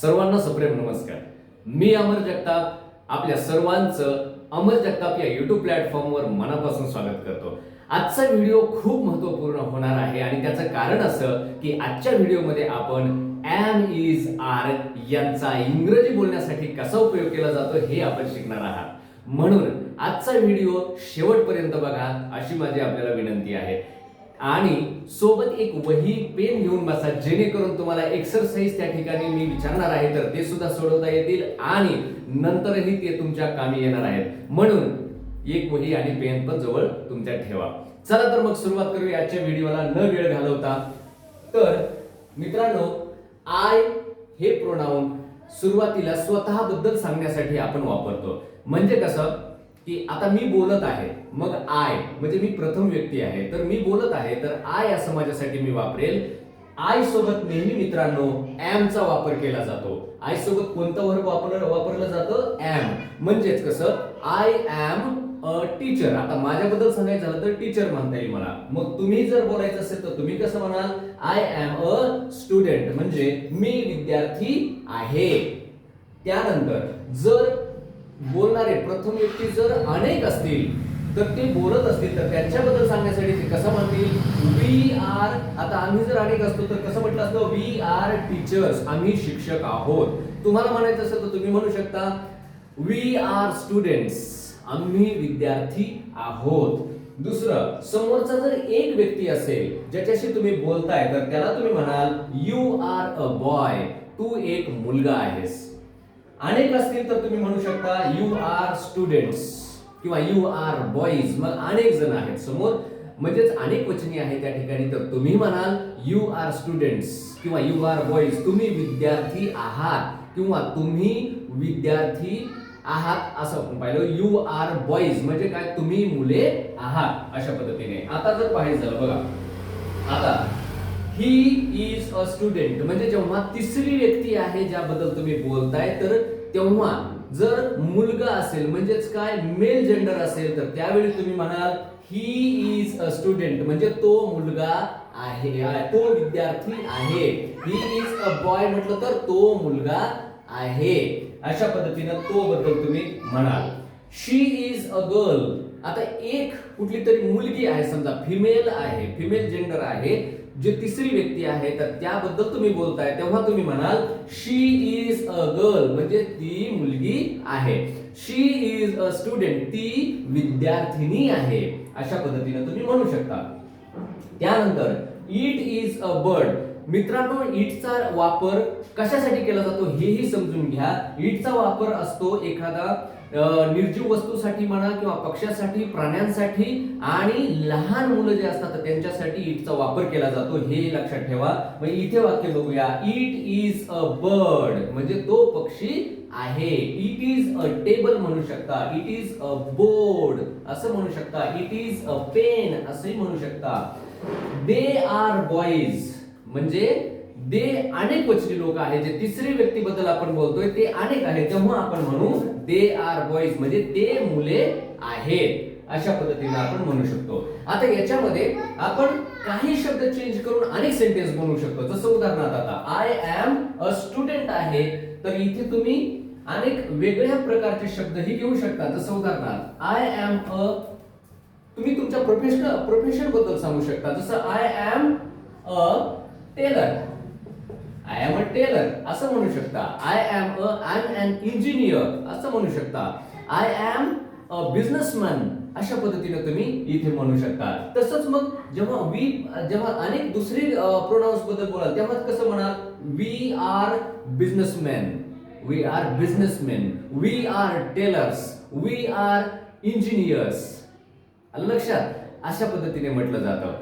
सर्वांना सप्रेम नमस्कार. मी अमर जगताप आपल्या सर्वांचं अमर जगताप या युट्यूब प्लॅटफॉर्मवर मनापासून स्वागत करतो. आजचा व्हिडिओ खूप महत्त्वपूर्ण होणार आहे आणि त्याचं कारण असं की आजच्या व्हिडिओमध्ये आपण एम इज आर यांचा इंग्रजी बोलण्यासाठी कसा उपयोग केला जातो हे आपण शिकणार आहात. म्हणून आजचा व्हिडिओ शेवटपर्यंत बघा अशी माझी आपल्याला विनंती आहे. आणि सोबत एक वही पेन घेऊन बसा जेणेकरून तुम्हाला एक्सरसाइज त्या ठिकाणी मी विचारणार आहे तर ते सुद्धा सोडवता येतील आणि नंतरही ते तुमच्या कामी येणार आहेत. म्हणून एक वही आणि पेन पण जवळ तुमच्या ठेवा. चला तर मग सुरुवात करूया. आजच्या व्हिडिओला न वेळ घालवता. तर मित्रांनो आय हे प्रोनाऊन सुरुवातीला स्वतःबद्दल सांगण्यासाठी आपण वापरतो. म्हणजे कसं? की आता मी बोलत आहे मग आय म्हणजे मी प्रथम व्यक्ती आहे. तर मी बोलत आहे तर आय असं माझ्यासाठी मी वापरेल. आय सोबत नेहमी मित्रांनो एम चा वापर केला जातो. आय सोबत कोणता वर्ग वापर वापरलं जातं? एम म्हणजेच कसं? आय एम अ टीचर आता माझ्याबद्दल सांगायचं झालं तर टीचर म्हणता येईल मला. मग तुम्ही जर बोलायचं असेल तर तुम्ही कसं म्हणाल? आय एम अ स्टुडंट म्हणजे मी विद्यार्थी आहे. त्यानंतर जर बोलणारे प्रथम व्यक्ती जर अनेक असतील तर ते बोलत असतील तर त्यांच्याबद्दल सांगण्यासाठी ते कसं म्हणतील? वी आर आता आम्ही जर अनेक असतो तर कसं म्हटलं असतं? वी आर टीचर्स आम्ही शिक्षक आहोत. तुम्हाला म्हणायचं असेल तर तुम्ही म्हणू शकता वी आर स्टुडंट्स आम्ही विद्यार्थी आहोत. दुसरं समोरचा जर एक व्यक्ती असेल ज्याच्याशी तुम्ही बोलताय तर त्याला तुम्ही म्हणाल यू आर अ बॉय तू एक मुलगा आहेस. अनेक असतील तर तुम्ही म्हणू शकता यू आर स्टुडंट्स किंवा यू आर बॉईज मग अनेक जण आहेत समोर. म्हणजेच अनेक वचनी आहे त्या ठिकाणी. तर तुम्ही म्हणाल यू आर स्टुडंट्स किंवा यू आर बॉईज तुम्ही विद्यार्थी आहात. किंवा तुम्ही विद्यार्थी आहात. असं आपण पाहिलं. यू आर बॉईज म्हणजे काय? तुम्ही मुले आहात अशा पद्धतीने. आता जर पाहायचं झालं बघा. आता ही इज अ स्टुडंट म्हणजे जेव्हा तिसरी व्यक्ती आहे ज्याबद्दल तुम्ही बोलताय तर तेव्हा जर मुलगा असेल म्हणजेच काय मेल जेंडर असेल तर त्यावेळी तुम्ही म्हणाल ही इज अ स्टुडंट म्हणजे तो मुलगा आहे तो विद्यार्थी आहे. ही इज अ बॉय म्हटलं तर तो मुलगा आहे. अशा पद्धतीनं तो बद्दल तुम्ही म्हणाल. शी इज अ गर्ल आता एक कुठली तरी मुलगी आहे समजा फिमेल आहे फिमेल जेंडर आहे जे तिसरी व्यक्ती आहे तर त्याबद्दल तुम्ही बोलताय तेव्हा तुम्ही म्हणाल शी इज अ गर्ल म्हणजे ती मुलगी आहे. शी इज अ स्टुडंट ती विद्यार्थिनी आहे. अशा पद्धतीने तुम्ही म्हणू शकता. त्यानंतर इट इज अ बर्ड मित्रांनो ईटचा वापर कशासाठी केला जातो हेही समजून घ्या. ईटचा वापर असतो एखादा निर्जीव वस्तूसाठी म्हणा किंवा पक्ष्यासाठी प्राण्यांसाठी आणि लहान मुलं जे असतात त्यांच्यासाठी ईटचा वापर केला जातो. हे लक्षात ठेवा. मग इथे वाक्य बघूया. इट इज अ बर्ड म्हणजे तो पक्षी आहे. इट इज अ टेबल म्हणू शकता. इट इज अ बोर्ड असं म्हणू शकता. इट इज अ पेन असंही म्हणू शकता. दे आर बॉईज म्हणजे दे अनेक वचनी लोक आहेत जे तिसरी व्यक्तीबद्दल आपण बोलतोय ते अनेक आहेत. तेव्हा आपण म्हणू दे आर बॉईज म्हणजे ते मुले आहेत अशा पद्धतीने आपण म्हणू शकतो. आता याच्यामध्ये आपण काही शब्द चेंज करून अनेक सेंटेन्स बनवू शकतो. जसं उदाहरणार्थ आता आय एम अ स्टुडंट आहे. तर इथे तुम्ही अनेक वेगळ्या प्रकारचे शब्दही घेऊ शकता. जसं उदाहरणार्थ आय एम अ तुम्ही तुमच्या प्रोफेशनल प्रोफेशनबद्दल सांगू शकता. जसं I am a tailor. I am a tailor असं म्हणू शकता. I am a I am an engineer असं म्हणू शकता. आय एम अ बिझनेसमॅन अशा पद्धतीने तुम्ही इथे म्हणू शकता. तसंच मग जेव्हा वी जेव्हा अनेक दुसरी प्रोनाउन्सबद्दल बोलाल तेव्हा कसं म्हणाल? We are businessman we are businessman we are tailors we are engineers लक्षात? अशा पद्धतीने म्हटलं जातं.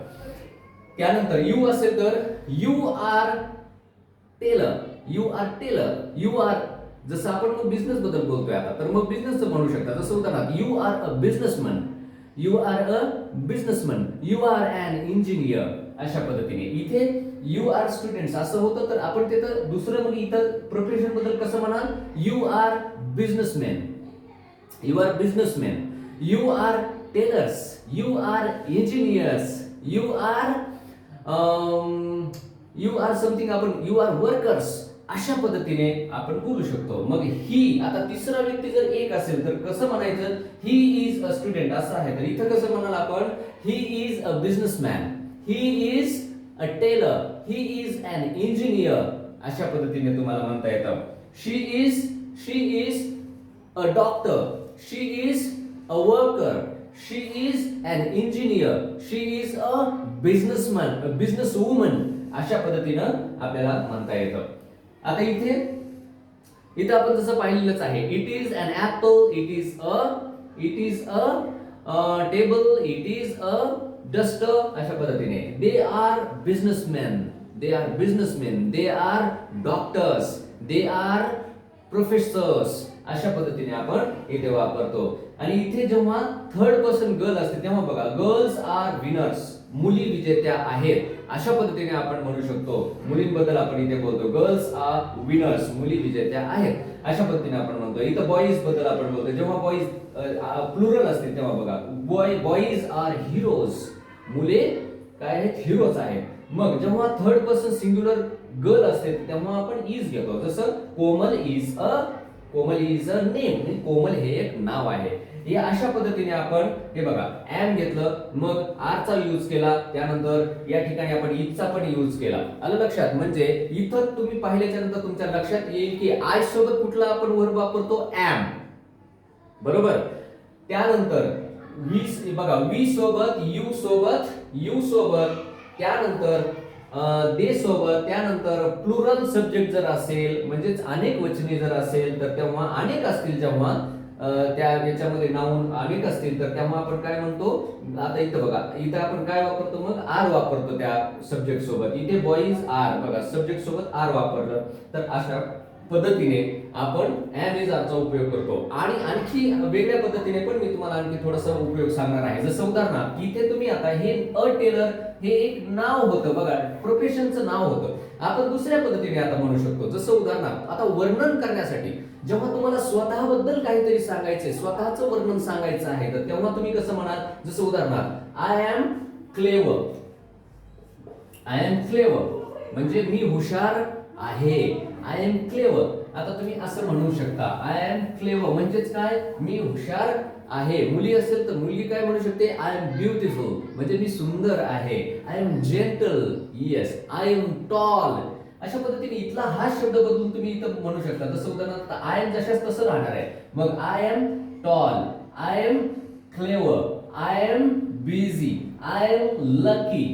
त्यानंतर यू असेल तर you are tailor you are tailor you are जसं आपण मग बिझनेस बद्दल बोलतोय आता तर मग बिझनेस म्हणू शकता जसं उदाहरणार्थ you are a businessman you are a businessman you are an engineer अशा पद्धतीने इथे यू आर स्टुडंट्स असं होतं तर आपण तिथं दुसरं मग इथं प्रोफेशनबद्दल कसं म्हणाल you are businessman you are businessman you are tailors you are engineers you are you are something आपण यू आर वर्कर्स अशा पद्धतीने आपण बोलू शकतो. मग ही आता तिसरा व्यक्ती जर एक असेल तर कसं म्हणायचं? ही इज अ स्टुडंट असं आहे. तर इथं कसं म्हणाल आपण? He is a businessman he is a tailor he is an engineer अशा पद्धतीने तुम्हाला म्हणता येतं. She is she is a doctor she is a worker she is an engineer she is a businessman business woman अशा पद्धतीनं आपल्याला म्हणता येतं. आता इथे इथं आपण जसं पाहिलेलंच आहे. It is an apple it is a it is a table it is a dust अशा पद्धतीने. They are businessman they are businessman they are doctors they are professors अशा पद्धतीने आपण इथे वापरतो. आणि इथे जेव्हा थर्ड पर्सन गर्ल असते तेव्हा बघा गर्ल्स आर विनर्स मुली विजेत्या आहेत. अशा पद्धतीने आपण म्हणू शकतो. मुलींबद्दल आपण इथे बोलतो. गर्ल्स आर विनर्स मुली विजेत्या आहेत. अशा पद्धतीने आपण म्हणतो. इथं बॉईजबद्दल आपण बोलतो. जेव्हा बॉईज प्लुरल असते तेव्हा बघा. बॉय बॉईज आर हिरोज मुले काय आहेत हिरोज आहेत मग जेव्हा थर्ड पर्सन सिंग्युलर गर्ल असते तेव्हा आपण इज घेतो. जसं Komal is a Komal is a name Komal हे एक नाव आहे. हे अशा पद्धतीने आपण हे बघा एम घेतलं मग आर चा यूज केला त्यानंतर या ठिकाणी आपण इथचा पण यूज केला. आलं लक्षात? म्हणजे इथं तुम्ही पाहिल्याच्या नंतर तुमच्या लक्षात येईल की आय सोबत कुठला आपण वर्ग वापरतो? एम बरोबर? त्यानंतर वी बघा वी सोबत यू सोबत यू सोबत त्यानंतर दे सोबत त्यानंतर प्लुरल सब्जेक्ट जर असेल म्हणजेच अनेक वचने जर असेल तर तेव्हा अनेक असतील जेव्हा त्या याच्यामध्ये नाऊन अनेक असतील तर तेव्हा आपण काय म्हणतो? आता इथं बघा इथं आपण काय वापरतो मग? आर वापरतो त्या सब्जेक्ट सोबत. इथे बॉईज आर बघा सब्जेक्ट सोबत आर वापरलं. तर अशा पद्धतीने आपण एम इज आरचा उपयोग करतो. आणि आणखी वेगळ्या पद्धतीने पण मी तुम्हाला आणखी थोडासा उपयोग सांगणार आहे. जसं उदाहरणार्थ इथे तुम्ही आता हे अ टेलर हे एक नाव होतं बघा प्रोफेशनचं नाव होतं. आपण दुसऱ्या पद्धतीने आता म्हणू शकतो. जसं उदाहरणार्थ आता वर्णन करण्यासाठी जेव्हा तुम्हाला स्वतःबद्दल काहीतरी सांगायचे स्वतःचं वर्णन सांगायचं आहे तर तेव्हा तुम्ही कसं म्हणाल? जसं उदाहरणार्थ I am clever I am clever म्हणजे मी हुशार आहे. आय एम क्लेवर आता तुम्ही असं म्हणू शकता आय एम क्लेवर म्हणजेच काय मी हुशार आहे मुली असेल तर मुलगी काय म्हणू शकते आय एम ब्युटिफुल म्हणजे मी सुंदर आहे I am gentle yes I am tall अशा पद्धतीने इथला हा शब्द बदलून तुम्ही इथं म्हणू शकता जसं उदाहरणार्थ आय एम जशाच तसं राहणार आहे मग I am tall I am clever I am busy I am lucky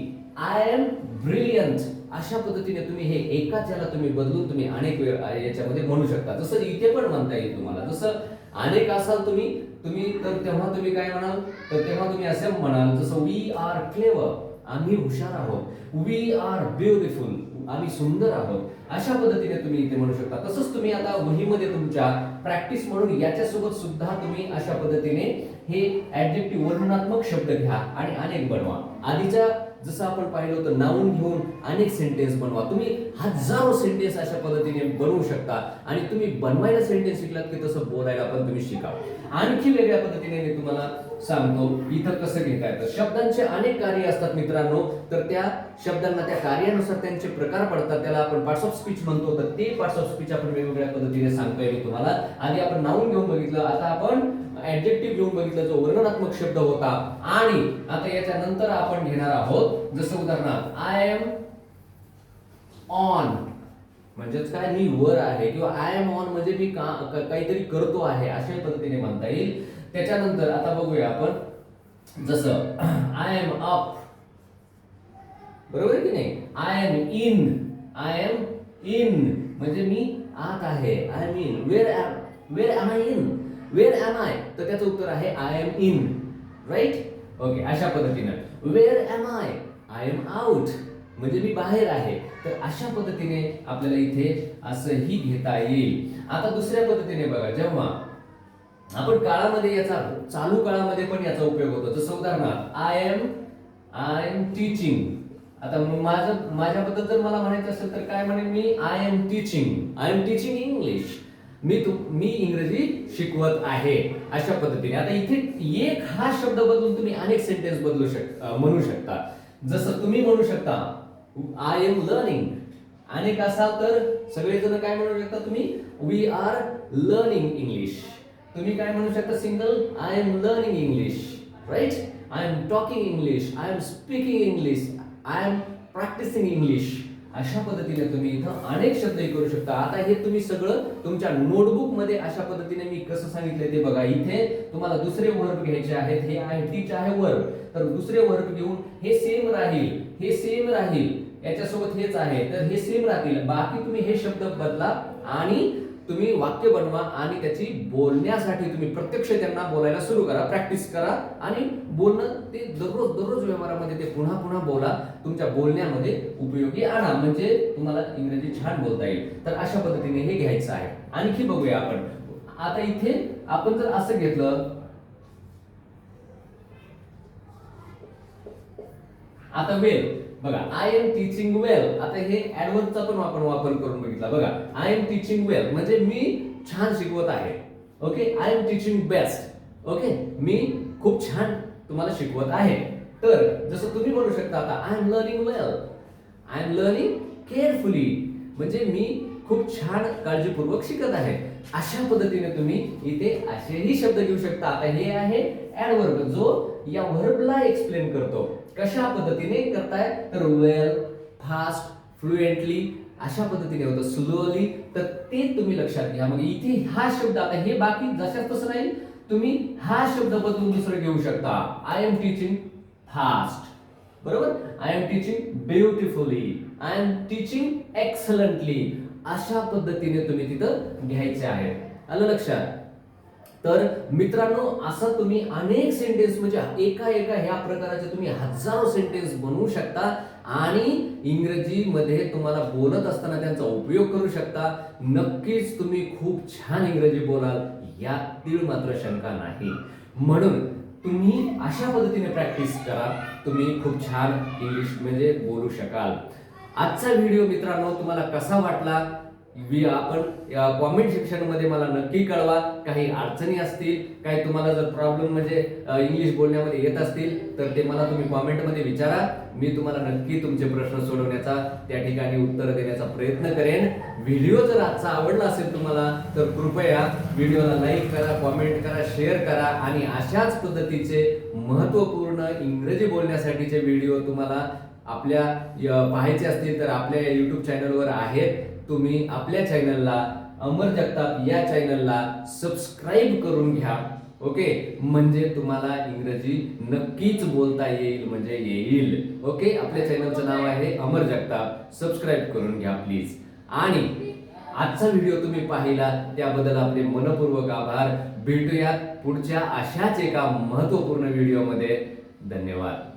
I am brilliant अशा पद्धतीने तुम्ही हे एकाच याला तुम्ही बदलून तुम्ही अनेक वेळ याच्यामध्ये म्हणू शकता. जसं इथे पण म्हणता येईल तुम्हाला. जसं अनेक असाल तुम्ही तुम्ही तर तेव्हा तुम्ही काय म्हणाल? तर तेव्हा तुम्ही असं म्हणाल जसं वी आर क्लेवर आम्ही हुशार आहोत. वी आर ब्युटिफुल आम्ही सुंदर आहोत. अशा पद्धतीने तुम्ही इथे म्हणू शकता. तसंच तुम्ही आता वहीमध्ये तुमच्या प्रॅक्टिस म्हणून याच्यासोबत सुद्धा तुम्ही अशा पद्धतीने हे ऍडजेक्टिव्ह वर्णनात्मक शब्द घ्या आणि अनेक बनवा. आधीच्या जसं आपण पाहिलं होतं नाऊन घेऊन अनेक सेंटेन्स बनवा. तुम्ही हजारो सेंटेन्स अशा पद्धतीने बनवू शकता आणि तुम्ही बनवायला सेंटेन्स शिकलात की तसं बोलायला पण तुम्ही शिका आणखी वेगळ्या पद्धतीने मी तुम्हाला सांगतो. इथं कसं घेता येतं? शब्दांचे अनेक कार्य असतात मित्रांनो. तर त्या शब्दांना त्या कार्यानुसार त्यांचे प्रकार पडतात. त्याला आपण पार्ट्स ऑफ स्पीच म्हणतो. तर ते पार्ट्स ऑफ स्पीच आपण वेगवेगळ्या पद्धतीने सांगतोय मी तुम्हाला. आधी आपण नाऊन घेऊन बघितलं. आता आपण ऍडजेक्टिव्ह घेऊन बघितलं. जो वर्णनात्मक शब्द होता. आणि आता याच्या नंतर आपण घेणार आहोत जसं उदाहरणार्थ आय एम ऑन म्हणजेच काय? मी वर आहे. किंवा आय एम ऑन म्हणजे मी का- काहीतरी करतो आहे अशा पद्धतीने म्हणता येईल. त्याच्यानंतर आता बघूया आपण. जसं आय एम अप बरोबर आहे की नाही? I am in I am in म्हणजे मी आत आहे. I am in where am where am I in where am I तर त्याचं उत्तर आहे I am in right okay अशा पद्धतीनं. Where am I I am out म्हणजे मी बाहेर आहे. तर अशा पद्धतीने आपल्याला इथे असंही घेता येईल. आता दुसऱ्या पद्धतीने बघा. जेव्हा आपण काळामध्ये याचा चालू काळामध्ये पण याचा उपयोग होतो. जसं उदाहरणार्थ I am I am teaching आता माझं माझ्याबद्दल जर मला म्हणायचं असेल तर काय म्हणेन मी? I am teaching I am teaching English मी तु मी इंग्रजी शिकवत आहे अशा पद्धतीने. आता इथे एक हा शब्द बदलून तुम्ही अनेक सेंटेन्स बदलू शक म्हणू शकता. जसं तुम्ही म्हणू शकता आय एम लर्निंग अनेक असाल तर सगळेजण काय म्हणू शकता तुम्ही? वी आर लर्निंग इंग्लिश तुम्ही काय म्हणू शकता single? I am learning English right I am talking English I am speaking English I am practising English अशा पद्धतीने तुम्ही इथं अनेक शब्दही करू शकता. आता हे तुम्ही सगळं तुमच्या नोटबुकमध्ये अशा पद्धतीने मी कसं सांगितलंय ते बघा. इथे तुम्हाला दुसरे वर्ब घ्यायचे आहेत. हे आहे टीच आहे वर्ब तर दुसरे वर्ब घेऊन हे सेम राहील. हे सेम राहील. याच्यासोबत हेच आहे. तर हे सेम राहतील. बाकी तुम्ही हे शब्द बदला आणि तुम्ही वाक्य बनवा आणि त्याची बोलण्यासाठी तुम्ही प्रत्यक्ष त्यांना बोलायला सुरू करा प्रॅक्टिस करा आणि बोलणं ते दररोज दररोज व्यवहारामध्ये ते पुन्हा पुन्हा बोला. तुमच्या बोलण्यामध्ये उपयोगी आणा. म्हणजे तुम्हाला इंग्रजी छान बोलता येईल. तर अशा पद्धतीने हे घ्यायचं आहे. आणखी बघूया आपण. आता इथे आपण जर असं घेतलं आता वेल बघा आय एम टीचिंग वेल आता हे ऍडवर्बचा पण आपण वापर करून बघितला. बघा आय एम टीचिंग वेल म्हणजे मी छान शिकवत आहे. Okay I am teaching best okay मी खूप छान तुम्हाला शिकवत आहे. तर जसं तुम्ही म्हणू शकता आता I am learning well I am learning carefully म्हणजे मी खूप छान काळजीपूर्वक शिकत आहे. अशा पद्धतीने तुम्ही इथे असेही शब्द घेऊ शकता. आता हे आहे ऍडवर्ब जो या व्हर्बला एक्सप्लेन करतो. कशा पद्धतीने करताय? तर वेल फास्ट फ्लुएंटली अशा पद्धतीने होतं. स्लोली तर ते तुम्ही लक्षात घ्या. मग इथे हा शब्द आता हे बाकी जशाच तसं नाही. तुम्ही हा शब्द बदलून दुसरं घेऊ शकता. आय एम टीचिंग फास्ट बरोबर? I am teaching beautifully I am teaching excellently अशा पद्धतीने तुम्ही तिथं घ्यायचे आहे आलं लक्षात? तर मित्रांनो असं तुम्ही अनेक सेंटेन्स म्हणजे एका एका ह्या प्रकारचे तुम्ही हजारो सेंटेन्स बनवू शकता आणि इंग्रजीमध्ये तुम्हाला बोलत असताना त्यांचा उपयोग करू शकता. नक्कीच तुम्ही खूप छान इंग्रजी बोलाल यात तीळ मात्र शंका नाही. म्हणून तुम्ही अशा पद्धतीने प्रॅक्टिस करा. तुम्ही खूप छान इंग्लिश म्हणजे बोलू शकाल. आजचा व्हिडिओ मित्रांनो तुम्हाला कसा वाटला? वि- आपण कॉमेंट सेक्शनमध्ये मला नक्की कळवा. काही अडचणी असतील काही तुम्हाला जर प्रॉब्लेम म्हणजे इंग्लिश बोलण्यामध्ये येत असतील तर ते मला तुम्ही कॉमेंटमध्ये विचारा. मी तुम्हाला नक्की तुमचे प्रश्न सोडवण्याचा त्या ठिकाणी उत्तर देण्याचा प्रयत्न करेन. व्हिडिओ जर आजचा आवडला असेल तुम्हाला तर कृपया व्हिडिओला लाईक करा कॉमेंट करा शेअर करा. आणि अशाच पद्धतीचे महत्त्वपूर्ण इंग्रजी बोलण्यासाठीचे व्हिडिओ तुम्हाला आपल्या पाहायचे असतील तर आपल्या यूट्यूब चॅनलवर आहेत. तुम्ही आपल्या चॅनलला अमर जगताप या चॅनलला सबस्क्राईब करून घ्या. ओके म्हणजे तुम्हाला इंग्रजी नक्कीच बोलता येईल म्हणजे येईल. ओके आपल्या चॅनलचं नाव आहे अमर जगताप. सबस्क्राईब करून घ्या प्लीज आणि आजचा व्हिडिओ तुम्ही पाहिला त्याबद्दल आपले मनपूर्वक आभार. भेटूयात पुढच्या अशाच एका महत्त्वपूर्ण व्हिडिओमध्ये धन्यवाद.